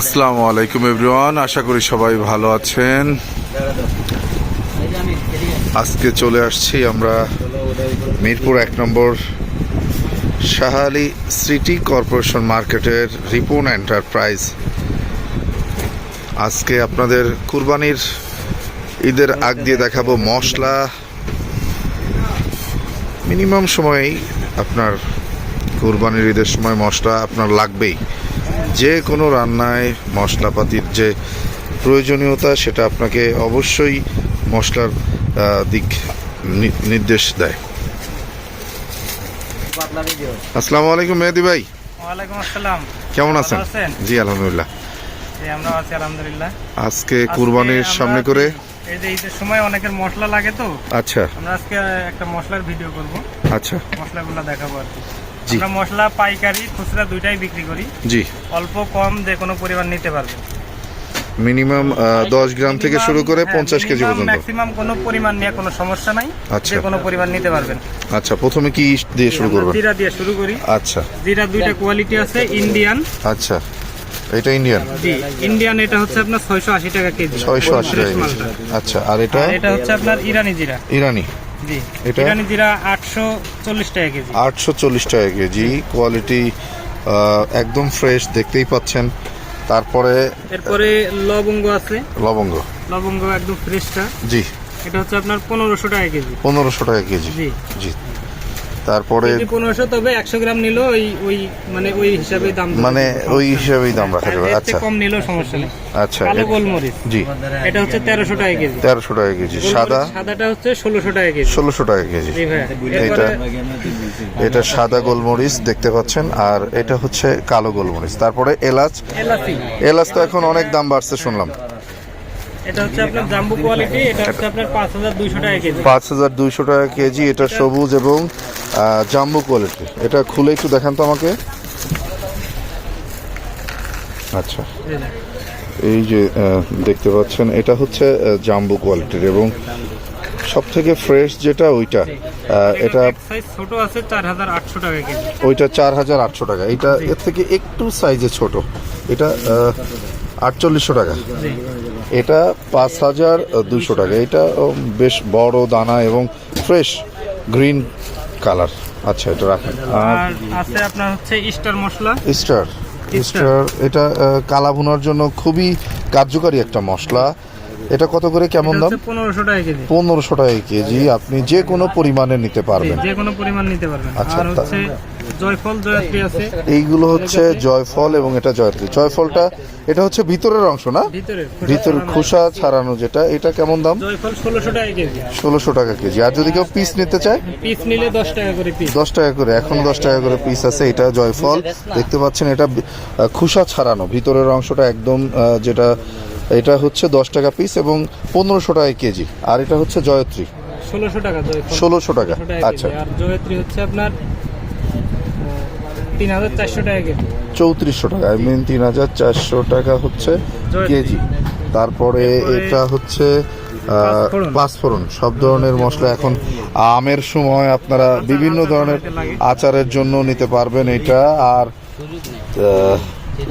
আসসালামু আলাইকুম এভরিওয়ান, আশা করি সবাই ভালো আছেন। আজকে চলে আসছি আমরা মিরপুর এক নম্বর শাহালি সিটি কর্পোরেশন মার্কেটের রিপন এন্টারপ্রাইজ। আজকে আপনাদের কুরবানির ঈদের আগ দিয়ে দেখাবো মশলা। মিনিমাম সময়েই আপনার কুরবানির ঈদের সময় মশলা আপনার লাগবেই। যে কোনো রান্নায় মশলাপাতির যে প্রয়োজনীয়তা সেটা আপনাকে অবশ্যই মশলার দিক নির্দেশ দেয়। আসসালামু আলাইকুম মেহেদি ভাই। ওয়ালাইকুম আসসালাম। কেমন আছেন? জি আলহামদুলিল্লাহ। জি আমরা আছি আলহামদুলিল্লাহ। আজকে কুরবানির সামনে করে এই যে ঈদের সময় অনেকের মশলা লাগে তো আচ্ছা। আমরা আজকে একটা মশলার ভিডিও করব। আচ্ছা। মশলাগুলো দেখাবো আর কি। আমরা মশলা পাইকারি খুচরা দুইটাই বিক্রি করি। জি। অল্প কম যে কোনো পরিমাণ নিতে পারবে মিনিমাম দশ গ্রাম থেকে শুরু করে পঞ্চাশ কেজি পর্যন্ত। ম্যাক্সিমাম কোনো পরিমাণ নিয়ে কোনো সমস্যা নাই। আচ্ছা। যে কোনো পরিমাণ নিতে পারবেন। আচ্ছা প্রথমে কি দিয়ে শুরু করবেন? জিরা দিয়ে শুরু করি। আচ্ছা। জিরা দুইটা কোয়ালিটি আছে ইন্ডিয়ান আচ্ছা। এটা ইন্ডিয়ান জি ইন্ডিয়ান এটা হচ্ছে আপনার ছয়শো আশি টাকা কেজি। ছয়শো আশি ফ্রেশ টাকা আচ্ছা আর এটা? এটা হচ্ছে আপনার ইরানি জিরা। ইরানি। জি। এটা? ইরানি জিরা আটশো চল্লিশ টাকা কেজি। আটশো চল্লিশ টাকা কেজি কোয়ালিটি একদম ফ্রেশ দেখতেই পাচ্ছেন। তারপরে এরপরে লবঙ্গ আছে। লবঙ্গ। লবঙ্গ একদম ফ্রেশটা জি। এটা হচ্ছে আপনার পনেরোশো টাকা কেজি। পনেরোশো টাকা কেজি। জি। জি। তারপরে পনেরোশো তবে একশো গ্রাম নিল ওই ওই মানে ওই হিসাবে দাম মানে ওই হিসাবেই দাম রাখা যাবে। আচ্ছা। কম নিলেও সমস্যা নেই। আচ্ছা কালো গোলমরিচ। জি। এটা হচ্ছে তেরোশো টাকা কেজি। তেরোশো টাকা কেজি। সাদা? সাদাটা হচ্ছে ষোলোশো টাকা কেজি। ষোলোশো টাকা কেজি। এটা এটা সাদা গোলমরিচ দেখতে পাচ্ছেন আর এটা হচ্ছে কালো গোলমরিচ। তারপরে এলাচ। এলাচ তো এখন অনেক দাম বাড়ছে শুনলাম। এটা হচ্ছে আপনার জাম্বু কোয়ালিটি এটা হচ্ছে আপনার পাঁচ হাজার দুইশো টাকা কেজি। টাকা এটা সবুজ এবং জাম্বু কোয়ালিটি এটা খুলে একটু দেখান তো আমাকে। আচ্ছা। এই যে দেখতে পাচ্ছেন এটা হচ্ছে জাম্বু কোয়ালিটির এবং সব থেকে ফ্রেশ যেটা ওইটা এটা ছোট আছে চার হাজার আটশো টাকা ওইটা চার হাজার আটশো টাকা। এটা এর থেকে একটু সাইজে ছোট। এটা আটচল্লিশশো টাকা। এটা পাঁচ হাজার দুশো টাকা। এটা বেশ বড় দানা এবং ফ্রেশ গ্রিন কালার। আচ্ছা এটা রাখেন। আর আর আছে আপনার হচ্ছে ইস্টার মশলা। স্টার স্টার এটা কালা ভুনার জন্য খুবই কার্যকারী একটা মশলা। এটা কত করে কেমন দাম? পনেরোশো টাকা কেজি। পনেরোশো টাকা কেজি। আপনি যে কোনো পরিমাণে নিতে পারবেন। যে কোনো পরিমাণ নিতে পারবেন। আচ্ছা, আর হচ্ছে জয়ফল জয়ত্রী আছে। এইগুলো হচ্ছে জয়ফল এবং এটা জয়ত্রী জয়ফলটা এটা হচ্ছে ভিতরের অংশ না? ভিতরে খোসা ছাড়ানো যেটা এটা কেমন দাম? জয়ফল ষোলোশো টাকা কেজি। ষোলোশো টাকা কেজি। আর যদি কেউ পিস নিতে চায়? পিস নিলে দশ টাকা করে পিস টাকা করে এখন দশ টাকা করে পিস আছে এটা জয়ফল। দেখতে পাচ্ছেন এটা খোসা ছাড়ানো। ভিতরের অংশটা একদম যেটা এটা হচ্ছে দশ টাকা পিস এবং পনেরোশো টাকা কেজি। আর এটা হচ্ছে জয়ত্রী। ষোলোশো টাকা জয়ফল। ষোলোশো টাকা। 1600 টাকা আচ্ছা। আর জয়ত্রী হচ্ছে আপনার তিন হাজার চারশো টাকা কেজি। চৌত্রিশশো টাকা। আই মিন তিন হাজার চারশো টাকা হচ্ছে কেজি। তারপরে এটা হচ্ছে পাঁচফোড়ন। সব ধরনের মশলা এখন আমের সময় আপনারা বিভিন্ন ধরনের আচারের জন্য নিতে পারবেন এটা। আর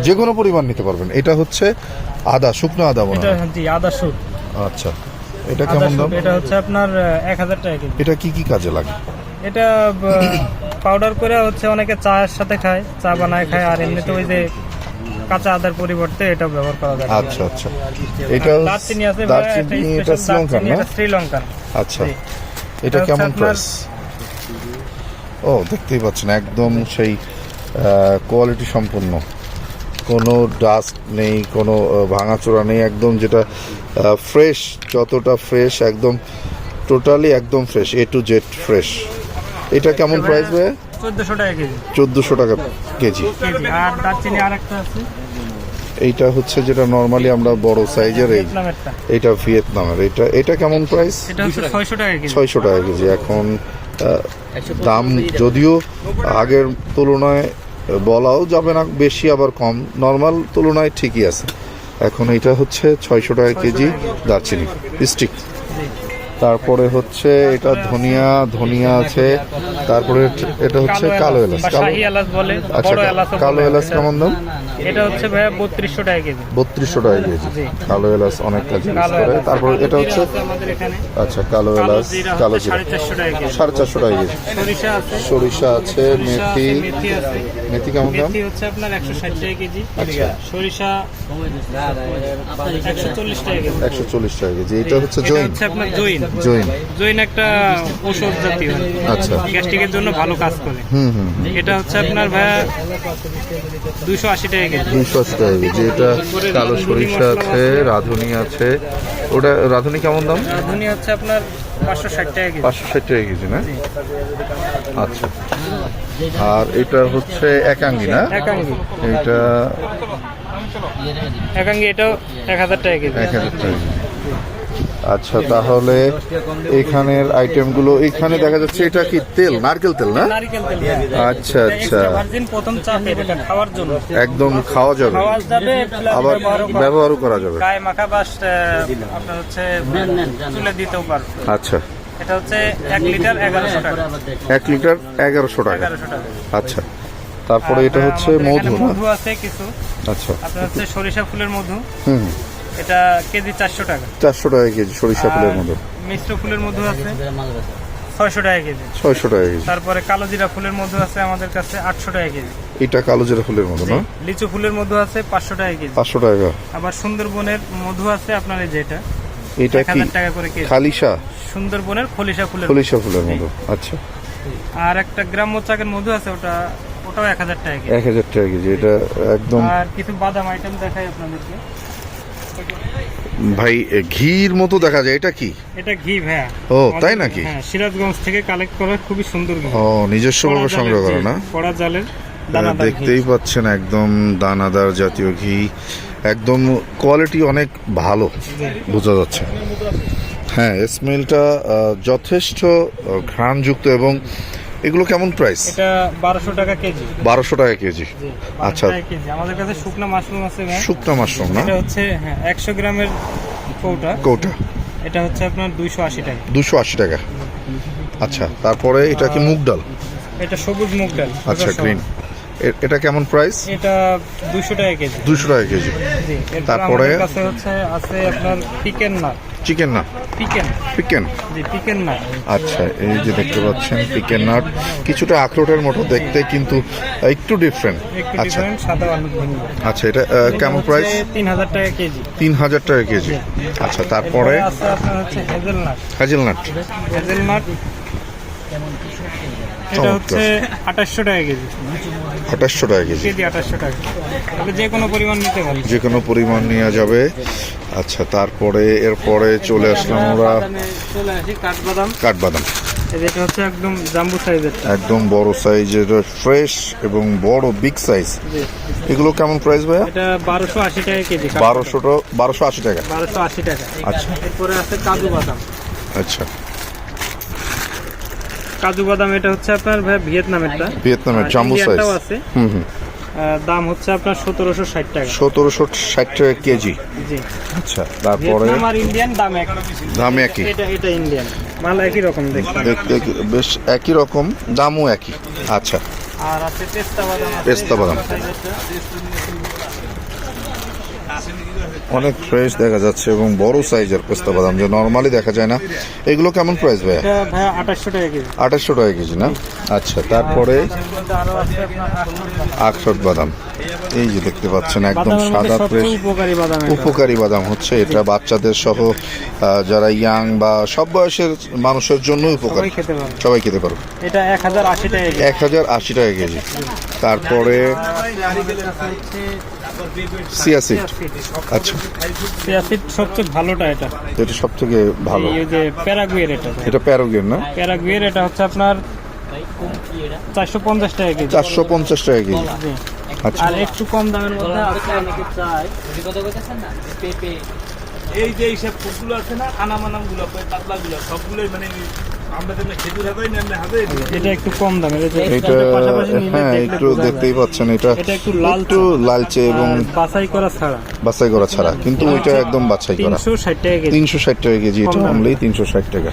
যে কোনো পরিমাণ নিতে পারবেন। এটা হচ্ছে আদা শুকনো আদা মনে হয়। আদা আচ্ছা। এটা কেমন দাম? এটা হচ্ছে আপনার এক হাজার টাকা এটা কি কি কাজে লাগে? এটা পাউডার করে হচ্ছে অনেকে চায়ের সাথে খায় চা বানায় খায় আর এমনিতে ওই যে কাঁচা আদার পরিবর্তে এটা ব্যবহার করা যায়। আচ্ছা আচ্ছা। এটা দারচিনি আছে দারচিনি এটা শ্রীলঙ্কান না? এটা শ্রীলঙ্কান আচ্ছা। এটা কেমন প্রাইস ও দেখতেই পাচ্ছেন একদম সেই কোয়ালিটি সম্পূর্ণ কোনো ডাস্ট নেই কোনো ভাঙাচোরা নেই একদম যেটা ফ্রেশ যতটা ফ্রেশ একদম টোটালি একদম fresh A to Z fresh এটা কেমন প্রাইস ভাই চোদ্দশো টাকা কেজি। চোদ্দোশো টাকা কেজি। আর দারচিনি আর একটা আছে। এইটা হচ্ছে যেটা নর্মালি আমরা বড় সাইজের এই এটা ভিয়েতনামের। এটা এটা কেমন প্রাইস এটা হচ্ছে ছয়শো টাকা কেজি। ছয়শো টাকা কেজি। এখন দাম যদিও আগের তুলনায় বলাও যাবে না বেশি আবার কম। নর্মাল তুলনায় ঠিকই আছে। এখন এটা হচ্ছে ছয়শো টাকা কেজি দারচিনি স্টিক তারপরে হচ্ছে এটা ধনিয়া ধনিয়া আছে তারপরে এটা হচ্ছে কালো এলাচ কালো এলাচ বলে আচ্ছা কালো। এলাচ কেমন দাম? এটা হচ্ছে ভাইয়া বত্রিশশো টাকা কেজি। বত্রিশশো টাকা কেজি। কালো এলাচ অনেক কাজে ইউজ করে। তারপর এটা হচ্ছে আচ্ছা কালো এলাচ কালো জিরা। সাড়ে চারশো টাকা কেজি। সরিষা আছে। সরিষা আছে মেথি। মেথি কেমন দাম? মেথি হচ্ছে আপনার একশো ষাট টাকা কেজি। আচ্ছা। সরিষা একশো চল্লিশ টাকা কেজি। একশো চল্লিশ টাকা কেজি। এটা হচ্ছে জৈন। হচ্ছে আপনার জৈন। জৈন। জৈন একটা ঔষধ জাতীয়। আচ্ছা। গ্যাস্ট্রিকের জন্য ভালো কাজ করে। হুম হুম। এটা হচ্ছে আপনার ভাইয়া দুশো আশি টাকা কেজি। দুইশো আশি টাকা কেজি। এটা কালো সরিষা আছে রাঁধুনি আছে। ওটা রাঁধুনি কেমন দাম? রাঁধুনি হচ্ছে আপনার পাঁচশো ষাট টাকা কেজি। পাঁচশো ষাট টাকা কেজি না? আচ্ছা। আর এটা হচ্ছে একাঙ্গি না? একাঙ্গি। এটা একাঙ্গি এটাও এক হাজার টাকা কেজি। এক হাজার টাকা। আচ্ছা তাহলে এখানের আইটেমগুলো এখানে দেখা যাচ্ছে এটা কি তেল নারকেল তেল না? আচ্ছা আচ্ছা। জন্য। একদম খাওয়া যাবে। আবার ব্যবহারও করা- যাবে। আচ্ছা। এটা হচ্ছে এক লিটার এগারোশো টাকা। এক লিটার এগারোশো টাকা। আচ্ছা। তারপরে এটা হচ্ছে মধু মধু আছে কিছু। আচ্ছা। আপনার হচ্ছে সরিষা ফুলের মধু। হুম। এটা কেজি চারশো টাকা। চারশো টাকা কেজি সরিষা ফুলের মধু। মিশ্র ফুলের মধু আছে। ছয়শো টাকা কেজি। ছয়শো টাকা কেজি। তারপরে কালো জিরা ফুলের মধু আছে আমাদের কাছে আটশো টাকা কেজি। এটা কালো জিরা ফুলের মধু না? লিচু ফুলের মধু আছে পাঁচশো টাকা কেজি। পাঁচশো টাকা। আবার সুন্দরবনের মধু আছে আপনার এই যেটা। এটা কি? টাকা করে কেজি। খালিশা? সুন্দরবনের খলিশা ফুলের খলিশা ফুলের মধু আচ্ছা। আর একটা গ্রাম্য চাকের মধু আছে ওটা ওটাও এক হাজার টাকা এক হাজার টাকা কেজি এটা একদম আর কিছু বাদাম আইটেম দেখাই আপনাদেরকে। ভাই ঘির মতো দেখা যায় এটা কি? এটা ঘি ভাইয়া। ও, তাই নাকি? হ্যাঁ সিরাজগঞ্জ থেকে কালেক্ট করা খুবই সুন্দর ঘি। ও নিজস্বভাবে কড়া সংগ্রহ করো না? কড়া জালের দেখতেই পাচ্ছেন একদম দানাদার জাতীয় ঘি। একদম কোয়ালিটি অনেক ভালো বোঝা যাচ্ছে। হ্যাঁ স্মেলটা যথেষ্ট ঘ্রাণযুক্ত এবং এগুলো কেমন প্রাইস এটা বারোশো টাকা কেজি। বারোশো টাকা কেজি। আচ্ছা। কেজি। আমাদের কাছে শুকনো মাশরুম আছে শুকনা মাশরুম না? এটা হচ্ছে হ্যাঁ একশো গ্রামের কৌটা। কৌটা। এটা হচ্ছে আপনার দুইশো আশি টাকা। দুশো আশি টাকা। আচ্ছা তারপরে এটা কি মুগ ডাল? এটা সবুজ মুগ ডাল। আচ্ছা গ্রিন এটা কেমন প্রাইস এটা দুইশো টাকা কেজি। দুশো টাকা কেজি। তারপরে? কাছে হচ্ছে আছে আপনার pecan nut chicken nut pecan chicken জি পিকেন নাট আচ্ছা এই যে দেখতে পাচ্ছেন চিকেন নাট কিছুটা আখরোটের মতো দেখতে কিন্তু একটু ডিফারেন্ট আচ্ছা। আচ্ছা এটা কেমন প্রাইস তিন হাজার টাকা কেজি। তিন হাজার টাকা কেজি। আচ্ছা তারপরে? হচ্ছে হেজেলনাট হাজেলনাট হেজেলনাট এটা হচ্ছে আঠাশশো টাকা কেজি। আঠাশশো টাকা কেজি। কেজি আঠাশশো টাকা। যে কোনো পরিমাণ নিতে পারি। যে কোনো পরিমাণ নেওয়া যাবে। আচ্ছা তারপরে এরপরে চলে আসলাম আমরা চলে আসি কাঠবাদাম। কাঠবাদাম। এই হচ্ছে একদম জাম্বু সাইজের। একদম বড় সাইজের ফ্রেশ এবং বড় বিগ সাইজ। এগুলো কেমন প্রাইস ভাইয়া? এটা বারোশো আশি টাকা কেজি। বারোশোটা বারোশো আশি টাকা। বারোশো আশি টাকা। আচ্ছা। এরপরে আছে কাজু বাদাম। আচ্ছা। কাজু বাদাম এটা হচ্ছে আপনার ভাই ভিয়েতনামেরটা। ভিয়েতনামের আর জাম্বু সাইজ আছে। হুম হুম। দাম হচ্ছে আপনার সতেরোশো ষাট টাকা। সতেরোশো ষাট টাকা কেজি। জি। আচ্ছা তারপরে? ভিয়েতনাম আর ইন্ডিয়ান দাম এক। দাম একই। এটা এটা ইন্ডিয়ান। মাল একই রকম দেখতে। দেখতে বেশ একই রকম দামও একই। আচ্ছা। আর আছে পেস্তা বাদাম পেস্তা বাদাম। অনেক ফ্রেশ দেখা যাচ্ছে এবং বড় সাইজের পেস্তা বাদাম যে নর্মালি দেখা যায় না। এগুলো কেমন প্রাইস ভাই আঠাশশো টাকা কেজি। না? আচ্ছা তারপরে আখরোট বাদাম। এই যে দেখতে পাচ্ছেন একদম সাদা ফ্রেশ উপকারী বাদাম হচ্ছে। এটা বাচ্চাদের সহ যারা ইয়াং বা সব বয়সের মানুষের জন্য উপকারী। সবাই খেতে পারে এটা এক হাজার আশি টাকা কেজি। এক হাজার আশি টাকা কেজি। তারপরে সিয়াসিড আচ্ছা। সিয়াসিড সবচেয়ে ভালোটা এটা। এটা সব ভালো। এই যে প্যারাগুয়ের এটা। এটা প্যারোগেন না? প্যারাগুয়ের এটা হচ্ছে আপনার চারশো পঞ্চাশ টাকা কেজি। চারশো পঞ্চাশ টাকা কেজি। আচ্ছা। আর একটু কম দামের মধ্যে আছে অনেকে চায় এই যে এইসব ফুলগুলো আছে না আনাম আনামগুলো পাতলা গুলো সবগুলোই মানে এটা একটু কম দামের এটা এটা পাশাপাশি নিলে হ্যাঁ একটু দেখতেই পাচ্ছেন এটা। এটা একটু লাল একটু লালচে এবং বাছাই করা ছাড়া। বাছাই করা ছাড়া কিন্তু ওইটা একদম বাছাই করা। টাকা কেজি। টাকা কেজি এটা কম অনলি তিনশো ষাট টাকা।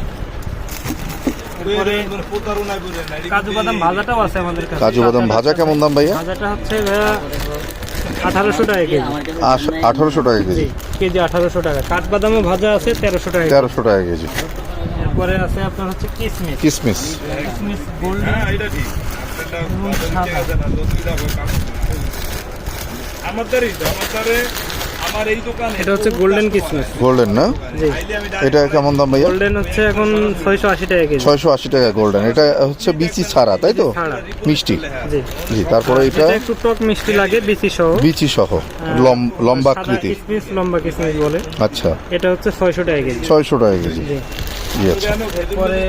কাজু বাদাম ভাজাটাও আছে আমাদের কাছে। কাজু বাদাম ভাজা কেমন দাম ভাইয়া? ভাজাটা হচ্ছে আঠারোশো টাকা কেজি। আঠারোশো টাকা কেজি। কেজি আঠারোশো টাকা। কাঠবাদামও ভাজা আছে তেরোশো টাকা তেরোশো টাকা কেজি। এরপরে আছে আপনার হচ্ছে কিসমিস। কিসমিস। কিসমিস গোল্ড আমার এই দোকানে এটা হচ্ছে গোল্ডেন কিসমিস। গোল্ডেন না? এটা কেমন দাম ভাইয়া? গোল্ডেন হচ্ছে এখন ছয়শো আশি টাকা কেজি। ছয়শো আশি টাকা গোল্ডেন। এটা হচ্ছে বিচি ছাড়া তাই তো? মিষ্টি। জি। জি তারপরে এটা? একটু টক মিষ্টি লাগে বিচি সহ। বিচি সহ লম- লম্বা সাদা আকৃতি কিসমিস লম্বা কিসমিস বলে। আচ্ছা। এটা হচ্ছে ছয়শো টাকা কেজি। ছয়শো টাকা কেজি। পরে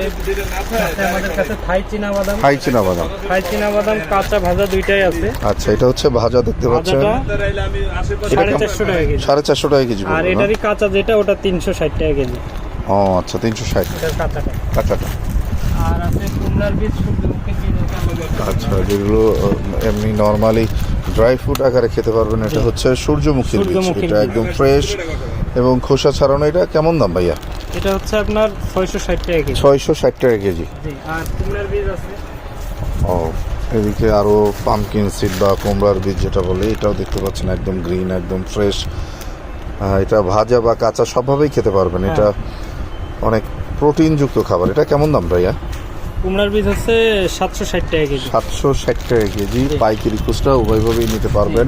আমাদের কাছে থাই চীনা বাদাম। হাই চীনা বাদাম। থাই চীনা বাদাম কাঁচা ভাজা দুইটাই আছে। আচ্ছা এটা হচ্ছে ভাজা দেখতে পাচ্ছেন। সাড়ে চারশো টাকা কেজি। সাড়ে চারশো টাকা কেজি আর এটারই কাঁচা যেটা ওটা তিনশো ষাট টাকা কেজি। ও আচ্ছা তিনশো ষাট। এটার কাঁচাটা। কাঁচাটা। আর আছে কুমড়ার বীজ সূর্যমুখী বীজ আছে আমাদের কাছে। আচ্ছা যেগুলো এমনি নর্মালি ড্রাই ফ্রুট আকারে খেতে পারবেন এটা হচ্ছে সূর্যমুখীর বীজ। এটা একদম ফ্রেশ এবং খোসা ছাড়ানো এটা কেমন দাম ভাইয়া? এটা হচ্ছে আপনার ছয়শো ষাট টাকা কেজি। ছয়শো ষাট টাকা কেজি। জি আর কুমড়ার বীজ আছে? ও এদিকে আরও পামকিন সিড বা কুমড়ার বীজ যেটা বলে এটাও দেখতে পাচ্ছেন একদম গ্রিন একদম ফ্রেশ এটা ভাজা বা কাঁচা সবভাবেই খেতে পারবেন। এটা অনেক প্রোটিনযুক্ত খাবার। এটা কেমন দাম ভাইয়া? কুমড়ার বীজ হচ্ছে সাতশো ষাট টাকা কেজি। সাতশো ষাট টাকা কেজি। পাইকারি খুচরা উভয়ভাবেই নিতে পারবেন।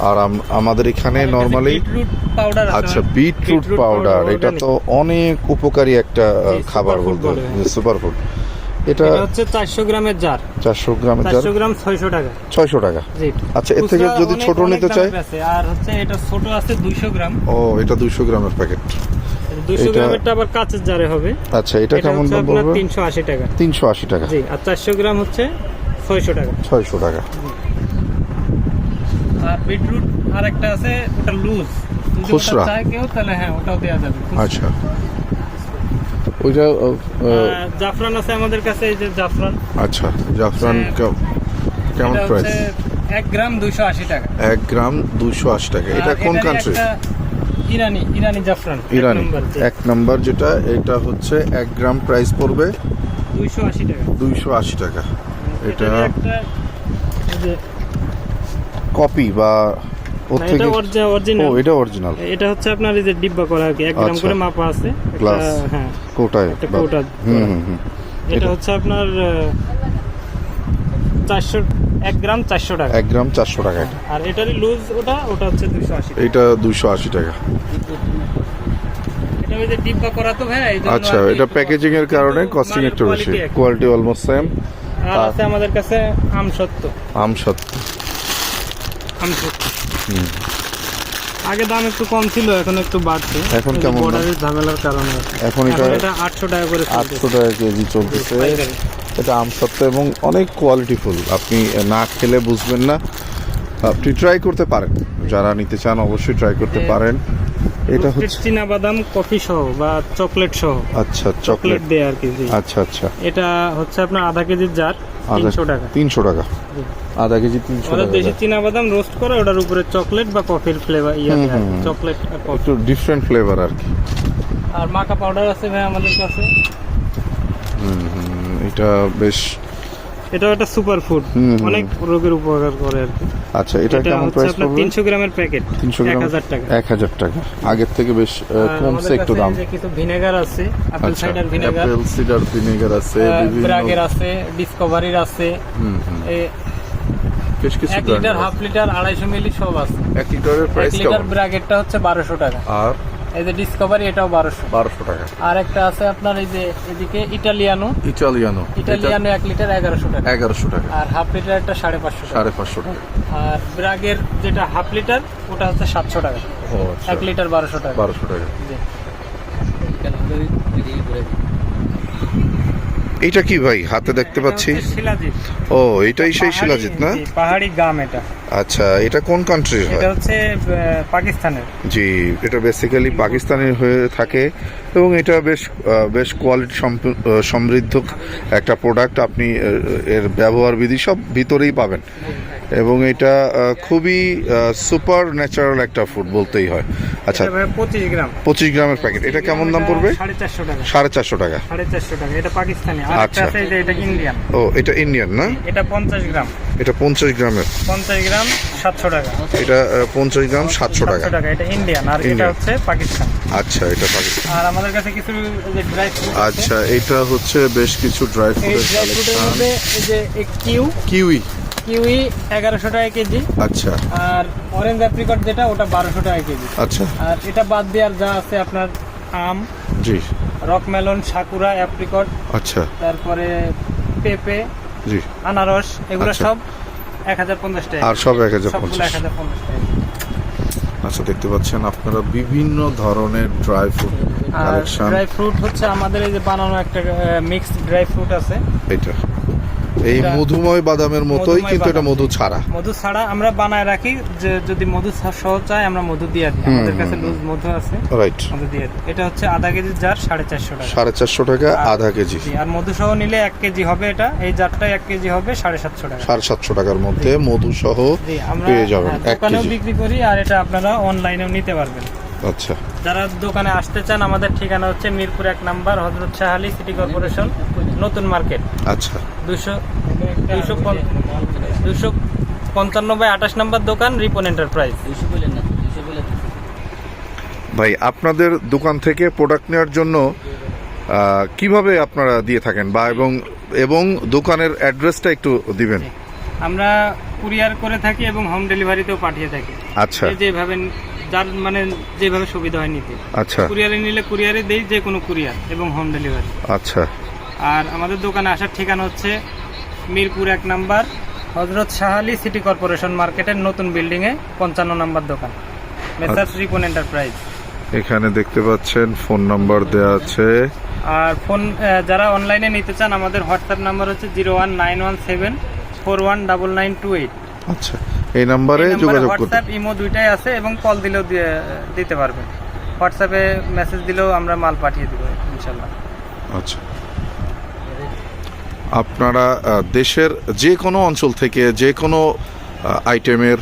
আর আম- আমাদের এখানে নর্মালি আচ্ছা বিটরুট বিটরুট পাউডার এটা তো অনেক উপকারী একটা খাবার বলতে বলে। সুপার ফুড এটা হচ্ছে চারশো গ্রামের জার চারশো গ্রামের জার গ্রাম ছয়শো টাকা। ছয়শো টাকা। জি। আচ্ছা এর থেকে যদি ছোট নিতে চাই? আর হচ্ছে এটা ছোট আছে দুইশো গ্রাম। ও এটা দুইশো গ্রামের প্যাকেট দুইশো এটা- গ্রামেরটা আবার কাঁচের জারে হবে। আচ্ছা এটা কেমন দাম পড়বে তিনশো আশি টাকা। তিনশো আশি টাকা। জি আর চারশো গ্রাম হচ্ছে ছয়শো টাকা। ছয়শো টাকা। আর বিটরুট আর একটা আছে ওটা লুজ খুচরা? চায় কেউ তাহলে হ্যাঁ ওটাও দেওয়া যাবে আচ্ছা। ওইটা জাফরান আছে আমাদের কাছে এই যে জাফরান। আচ্ছা জাফরান কেমন প্রাইস এক গ্রাম দুইশো আশি টাকা। এক গ্রাম দুইশো আশি টাকা। এটা কোন কান্ট্রি ইরানি ইরানি জাফরান ইরানি। এক নাম্বার যেটা এটা হচ্ছে এক গ্রাম প্রাইস পড়বে দুইশো আশি টাকা। দুইশো আশি টাকা। এটা একটা কপি বা ওর থেকে ও অরিজিনাল এটা অরিজিনাল এটা হচ্ছে আপনার এই যে ডিব্বা করা আর কি এক গ্রাম আচ্ছা। করে মাপা আছে। হ্যাঁ। কোটায় একটা বা- হুম হুম এটা হচ্ছে আপনার গ্রাম চারশো টাকা। এক গ্রাম চারশো টাকা আর এটারই লুজ ওটা ওটা হচ্ছে দুইশো আশি টাকা। এটা দুইশো আশি টাকা। এটা ওই ডিব্বা করা তো ভাই আচ্ছা এটা একটু প্যাকেজিং এর কারণে কস্টিং একটু বেশি। কোয়ালিটি অলমোস্ট সেম আর আছে আমাদের কাছে আম সত্য আম সত্য আম আগে দাম একটু কম ছিল এখন একটু বাড়ছে। এখন কেমন বর্ডারের ঝামেলার কারণে। এখন এটা এটা আটশো টাকা করে আটশো টাকা কেজি চলতেছে। এটা আম সত্য এবং অনেক কোয়ালিটিফুল আপনি না খেলে বুঝবেন না। আপনি ট্রাই করতে পারেন। যারা নিতে চান অবশ্যই ট্রাই করতে পারেন। এটা হচ্ছে চীনা বাদাম কফি সহ বা চকলেট সহ। আচ্ছা চকলেট দেয় আর কি আচ্ছা আচ্ছা। এটা হচ্ছে আপনার আধা কেজির জার তিনশো টাকা। তিনশো টাকা। আধা কেজি তিনশো টাকা দেশি চীনা বাদাম রোস্ট করে ওটার উপরে চকলেট বা কফির ফ্লেভার ইয়া। চকলেট একটু ডিফারেন্ট ফ্লেভার আর কি। আর মাকা পাউডার আছে ভাই আমাদের কাছে। হুম, এটা বেশ এটাও একটা সুপার ফুড। অনেক রোগের উপকার করে আর কি। আচ্ছা এটা এটা কেমন প্রাইস পড়বে? তিনশো গ্রামের প্যাকেট তিনশো এক গ্রাম হাজার টাকা। এক হাজার টাকা। আগের থেকে বেশ কমছে একটু দাম। কিছু ভিনেগার আছে apple cider vinegar cider vinegar আছে বিভিন্ন ব্রাগের আছে ডিসকভারির আছে হুম, হুম। এ, বেশ কিছু এক লিটার হাফ লিটার আড়াইশো মিলি সব আছে। এক লিটারের প্রাইস লিটার কেমন? ব্রাগেরটা হচ্ছে বারোশো টাকা। আর এই যে ডিসকভারি এটাও বারোশো। বারোশো টাকা। আর একটা আছে আপনার এই যে এদিকে ইটালিয়ানো ইটালিয়ানো ইটালিয়ানো এক লিটার এগারোশো টাকা। এগারোশো টাকা। আর হাফ লিটার একটা সাড়ে পাঁচশো সাড়ে পাঁচশো টাকা। আর ব্রাগের যেটা হাফ লিটার ওটা হচ্ছে সাতশো টাকা। ও আচ্ছা। এক লিটার বারোশো টাকা। বারোশো টাকা। জি। এইটা কি ভাই? হাতে দেখতে পাচ্ছি। এটা ও এটাই সেই শিলাজিৎ না? পাহাড়ি গাম এটা। আচ্ছা এটা কোন কান্ট্রির হয়? এটা হচ্ছে পাকিস্তানের। জি এটা বেসিক্যালি পাকিস্তানের হয়ে থাকে এবং এটা বেশ বেশ কোয়ালিটি সমৃদ্ধ একটা প্রোডাক্ট আপনি এর ব্যবহার বিধি সব ভিতরেই পাবেন। এবং এটা খুবই সুপার ন্যাচারাল একটা ফুড বলতেই হয়। আচ্ছা পঁচিশ গ্রাম। পঁচিশ গ্রামের প্যাকেট এটা কেমন দাম পড়বে? সাড়ে চারশো টাকা। সাড়ে চারশো টাকা। সাড়ে চারশো টাকা। এটা পাকিস্তানি। আচ্ছা। এটা ইন্ডিয়ান। ও এটা ইন্ডিয়ান না? এটা পঞ্চাশ গ্রাম। এটা পঞ্চাশ গ্রামের। পঞ্চাশ গ্রাম সাতশো টাকা। এটা পঞ্চাশ গ্রাম সাতশো টাকা। টাকা। এটা ইন্ডিয়ান। আর এটা হচ্ছে পাকিস্তান। আচ্ছা এটা পাকিস্তান। আর আমাদের কাছে কিছু ড্রাই ফ্রুট আচ্ছা এটা হচ্ছে বেশ কিছু ড্রাই এই ড্রাই ফ্রুটের মধ্যে এই যে কিউ। কিউই। কিউই এগারোশো টাকা কেজি। আচ্ছা। আর অরেঞ্জ অ্যাপ্রিকট যেটা ওটা বারোশো টাকা কেজি। আচ্ছা। আর এটা বাদ দিয়ে আর যা আছে আপনার আম জি। রকমেলন সাকুরা অ্যাপ্রিকট আচ্ছা। তারপরে পেঁপে জি। আনারস এগুলো আচ্ছা। সব এক হাজার পঞ্চাশ টাকা আর সব এক হাজার সবগুলো পঞ্চাশ টাকা আচ্ছা দেখতে পাচ্ছেন আপনারা বিভিন্ন ধরনের ড্রাই ফ্রুট আর কালেকশন ড্রাই ফ্রুট হচ্ছে আমাদের এই যে বানানো একটা মিক্সড ড্রাই ফ্রুট আছে। এটা এই মধুময় বাদামের মতোই কিন্তু এটা মধু ছাড়া। মধু ছাড়া আমরা বানায় রাখি যে যদি মধু সহ চাই আমরা মধু দিয়ে দিই। আমাদের কাছে লুজ মধু আছে। রাইট মধু দিয়ে দিই। এটা হচ্ছে আধা কেজি জার সাড়ে চারশো টাকা। সাড়ে চারশো টাকা আধা কেজি। আর মধু সহ নিলে এক কেজি হবে এটা। এই জারটাই এক কেজি হবে সাড়ে সাতশো টাকা। সাড়ে সাতশো টাকার মধ্যে মধু সহ পেয়ে যাবেন হ্যাঁ, এক কেজি। বিক্রি করি আর এটা আপনারা অনলাইনেও নিতে পারবেন। আচ্ছা। যারা দোকানে আসতে চান আমাদের ঠিকানা হচ্ছে মিরপুর এক number Hazrat Shah Ali city corporation. নতুন মার্কেট। আচ্ছা। দুশো দুশো দুশো পঞ্চান্ন বাই আঠাশ নম্বর দোকান রিপন এন্টারপ্রাইজ। ভাই আপনাদের দোকান থেকে প্রোডাক্ট নেওয়ার জন্য কীভাবে আপনারা দিয়ে থাকেন? বা এবং এবং দোকানের অ্যাড্রেসটা একটু দিবেন। আমরা কুরিয়ার করে থাকি এবং হোম ডেলিভারিতেও পাঠিয়ে থাকি। আচ্ছা। যেভাবে যার মানে যেভাবে সুবিধা হয় নিতে। আচ্ছা। কুরিয়ারে নিলে কুরিয়ারে দেই যে কোনো কুরিয়ার এবং হোম ডেলিভারি আচ্ছা। আর আমাদের দোকানে আসার ঠিকানা হচ্ছে মিরপুর এক number Hazrat Shah Ali city corporation মার্কেটের নতুন বিল্ডিংয়ে পঞ্চান্ন নাম্বার দোকান। Messrs Ripon enterprise. এখানে দেখতে পাচ্ছেন ফোন নাম্বার দেওয়া আছে। আর ফোন যারা অনলাইনে নিতে চান আমাদের হোয়াটসঅ্যাপ নাম্বার হচ্ছে zero one nine one seven four one double nine two eight. আচ্ছা এই নাম্বারে যোগাযোগ করতে হোয়াটসঅ্যাপ ইমো দুইটাই আছে এবং কল দিলেও দিতে পারবেন। হোয়াটসঅ্যাপে মেসেজ দিলেও আমরা মাল পাঠিয়ে দেবো ইনশাল্লাহ। আচ্ছা। আপনারা দেশের যে কোনো অঞ্চল থেকে যে কোনো আইটেমের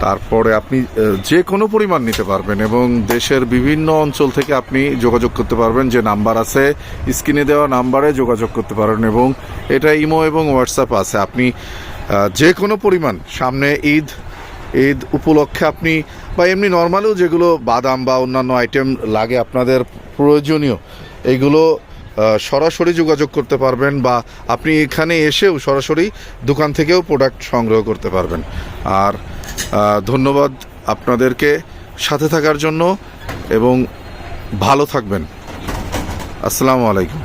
তারপরে আপনি যে কোনো পরিমাণ নিতে পারবেন এবং দেশের বিভিন্ন অঞ্চল থেকে আপনি যোগাযোগ করতে পারবেন। যে নাম্বার আছে স্ক্রিনে দেওয়া নাম্বারে যোগাযোগ করতে পারেন এবং এটা ইমো এবং হোয়াটসঅ্যাপ আছে। আপনি যে কোনো পরিমাণ সামনে ঈদ ঈদ উপলক্ষে আপনি বা এমনি নর্মালেও যেগুলো বাদাম বা অন্যান্য আইটেম লাগে আপনাদের প্রয়োজনীয় এইগুলো আহ, সরাসরি যোগাযোগ করতে পারবেন বা আপনি এখানে এসেও সরাসরি দোকান থেকেও প্রোডাক্ট সংগ্রহ করতে পারবেন। আর ধন্যবাদ আপনাদেরকে সাথে থাকার জন্য এবং ভালো থাকবেন। আসসালামু আলাইকুম।